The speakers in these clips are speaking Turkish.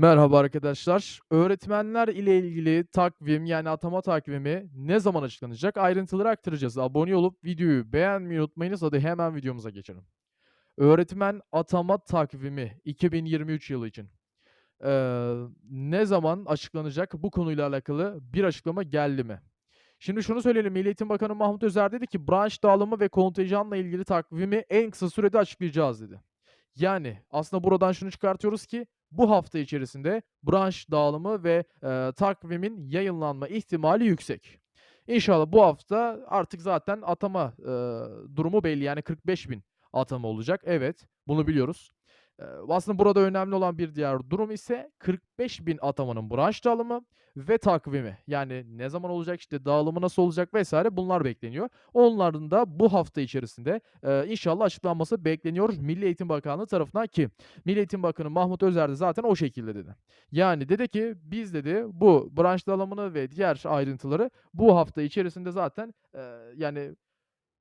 Merhaba arkadaşlar. Öğretmenler ile ilgili takvim yani atama takvimi ne zaman açıklanacak? Ayrıntıları aktaracağız. Abone olup videoyu beğenmeyi unutmayınız. Hadi hemen videomuza geçelim. Öğretmen atama takvimi 2023 yılı için. Eee, ne zaman açıklanacak? Bu konuyla alakalı bir açıklama geldi mi? Şimdi şunu söyleyelim. Milli Eğitim Bakanı Mahmut Özer dedi ki branş dağılımı ve kontenjanla ilgili takvimi en kısa sürede açıklayacağız dedi. Yani aslında buradan şunu çıkartıyoruz ki bu hafta içerisinde branş dağılımı ve eee, takvimin yayınlanma ihtimali yüksek. İnşallah bu hafta artık zaten atama eee, durumu belli. Yani 45.000 atama olacak. Evet, bunu biliyoruz. Aslında burada önemli olan bir diğer durum ise 45.000 atamanın branş dağılımı ve takvimi. Yani ne zaman olacak, işte dağılımı nasıl olacak vesaire bunlar bekleniyor. Onların da bu hafta içerisinde eee, inşallah açıklanması bekleniyor Milli Eğitim Bakanlığı tarafından ki Milli Eğitim Bakanı Mahmut Özer de zaten o şekilde dedi. Yani dedi ki biz dedi bu branş dağılımını ve diğer ayrıntıları bu hafta içerisinde zaten eee, yani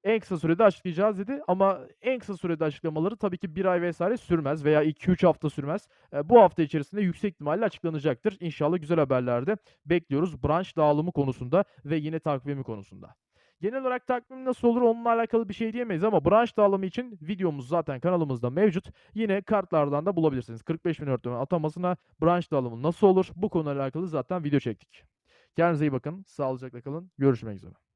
en kısa sürede açıklayacağız dedi ama en kısa sürede açıklamaları tabii ki 1 ay vesaire sürmez veya 2-3 hafta sürmez. Eee, bu hafta içerisinde yüksek ihtimalle açıklanacaktır. İnşallah güzel haberler de bekliyoruz branş dağılımı konusunda ve yine takvimi konusunda. Genel olarak takvim nasıl olur onunla alakalı bir şey diyemeyiz ama branş dağılımı için videomuz zaten kanalımızda mevcut. Yine kartlardan da bulabilirsiniz. 45.000 öğretmen atamasına branş dağılımı nasıl olur? Bu konuyla alakalı zaten video çektik. Kendinize iyi bakın. Sağlıcakla kalın. Görüşmek üzere.